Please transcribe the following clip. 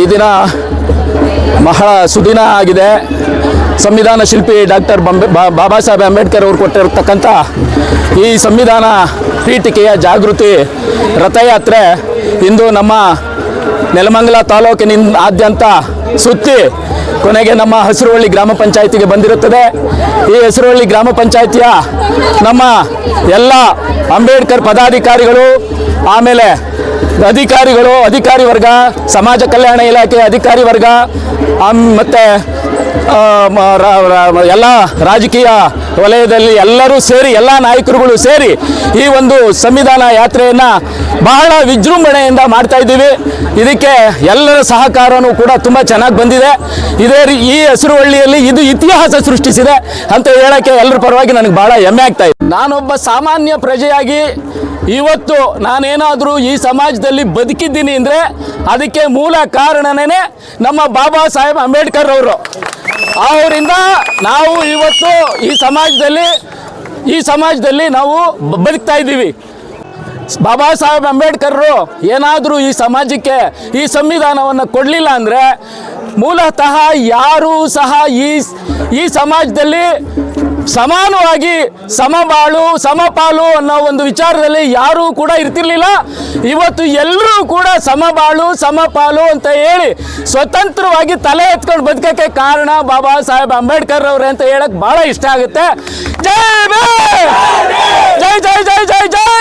ಈ ದಿನ ಬಹಳ ಸುದಿನ ಆಗಿದೆ. ಸಂವಿಧಾನ ಶಿಲ್ಪಿ ಡಾಕ್ಟರ್ ಬಂಬೆ ಬಾಬಾ ಸಾಹೇಬ್ ಅಂಬೇಡ್ಕರ್ ಅವರು ಕೊಟ್ಟಿರತಕ್ಕಂಥ ಈ ಸಂವಿಧಾನ ಪೀಠಿಕೆಯ ಜಾಗೃತಿ ರಥಯಾತ್ರೆ ಇಂದು ನಮ್ಮ ನೆಲಮಂಗಲ ತಾಲೂಕಿನಿಂದಾದ್ಯಂತ ಸುತ್ತಿ ಕೊನೆಗೆ ನಮ್ಮ ಹಸಿರುವಳ್ಳಿ ಗ್ರಾಮ ಪಂಚಾಯಿತಿಗೆ ಬಂದಿರುತ್ತದೆ. ಈ ಹಸಿರುವಳ್ಳಿ ಗ್ರಾಮ ಪಂಚಾಯಿತಿಯ ನಮ್ಮ ಎಲ್ಲ ಅಂಬೇಡ್ಕರ್ ಪದಾಧಿಕಾರಿಗಳು ಆಮೇಲೆ ಅಧಿಕಾರಿಗಳು, ಅಧಿಕಾರಿ ವರ್ಗ, ಸಮಾಜ ಕಲ್ಯಾಣ ಇಲಾಖೆ ಅಧಿಕಾರಿ ವರ್ಗ ಮತ್ತು ಎಲ್ಲ ರಾಜಕೀಯ ವಲಯದಲ್ಲಿ ಎಲ್ಲರೂ ಸೇರಿ, ಎಲ್ಲ ನಾಯಕರುಗಳು ಸೇರಿ ಈ ಒಂದು ಸಂವಿಧಾನ ಯಾತ್ರೆಯನ್ನು ಬಹಳ ವಿಜೃಂಭಣೆಯಿಂದ ಮಾಡ್ತಾ ಇದ್ದೀವಿ. ಇದಕ್ಕೆ ಎಲ್ಲರ ಸಹಕಾರನೂ ಕೂಡ ತುಂಬ ಚೆನ್ನಾಗಿ ಬಂದಿದೆ. ಇದೇ ರೀ, ಈ ಹಸಿರುವಳ್ಳಿಯಲ್ಲಿ ಇದು ಇತಿಹಾಸ ಸೃಷ್ಟಿಸಿದೆ ಅಂತ ಹೇಳೋಕ್ಕೆ ಎಲ್ಲರ ಪರವಾಗಿ ನನಗೆ ಬಹಳ ಹೆಮ್ಮೆ ಆಗ್ತಾ ಇದೆ. ನಾನೊಬ್ಬ ಸಾಮಾನ್ಯ ಪ್ರಜೆಯಾಗಿ ಇವತ್ತು ನಾನೇನಾದರೂ ಈ ಸಮಾಜದಲ್ಲಿ ಬದುಕಿದ್ದೀನಿ ಅಂದರೆ ಅದಕ್ಕೆ ಮೂಲ ಕಾರಣನೇ ನಮ್ಮ ಬಾಬಾ ಸಾಹೇಬ್ ಅಂಬೇಡ್ಕರ್ ಅವರು. ಅವರಿಂದ ನಾವು ಇವತ್ತು ಈ ಸಮಾಜದಲ್ಲಿ ಈ ಸಮಾಜದಲ್ಲಿ ನಾವು ಬದುಕ್ತಾ ಇದ್ದೀವಿ. ಬಾಬಾ ಸಾಹೇಬ್ ಅಂಬೇಡ್ಕರ್ರು ಏನಾದರೂ ಈ ಸಮಾಜಕ್ಕೆ ಈ ಸಂವಿಧಾನವನ್ನು ಕೊಡಲಿಲ್ಲ ಅಂದರೆ ಮೂಲತಃ ಯಾರೂ ಸಹ ಈ ಈ ಸಮಾಜದಲ್ಲಿ ಸಮಾನವಾಗಿ ಸಮಬಾಳು, ಸಮಪಾಲು ಅನ್ನೋ ಒಂದು ವಿಚಾರದಲ್ಲಿ ಯಾರೂ ಕೂಡ ಇರ್ತಿರ್ಲಿಲ್ಲ. ಇವತ್ತು ಎಲ್ಲರೂ ಕೂಡ ಸಮಬಾಳು, ಸಮಪಾಲು ಅಂತ ಹೇಳಿ ಸ್ವತಂತ್ರವಾಗಿ ತಲೆ ಎತ್ಕೊಂಡು ಬದುಕಕ್ಕೆ ಕಾರಣ ಬಾಬಾ ಸಾಹೇಬ್ ಅಂಬೇಡ್ಕರ್ ಅವ್ರೆ ಅಂತ ಹೇಳಕ್ ಬಹಳ ಇಷ್ಟ ಆಗುತ್ತೆ. ಜೈ ಜೈ ಜೈ ಜೈ ಜೈ!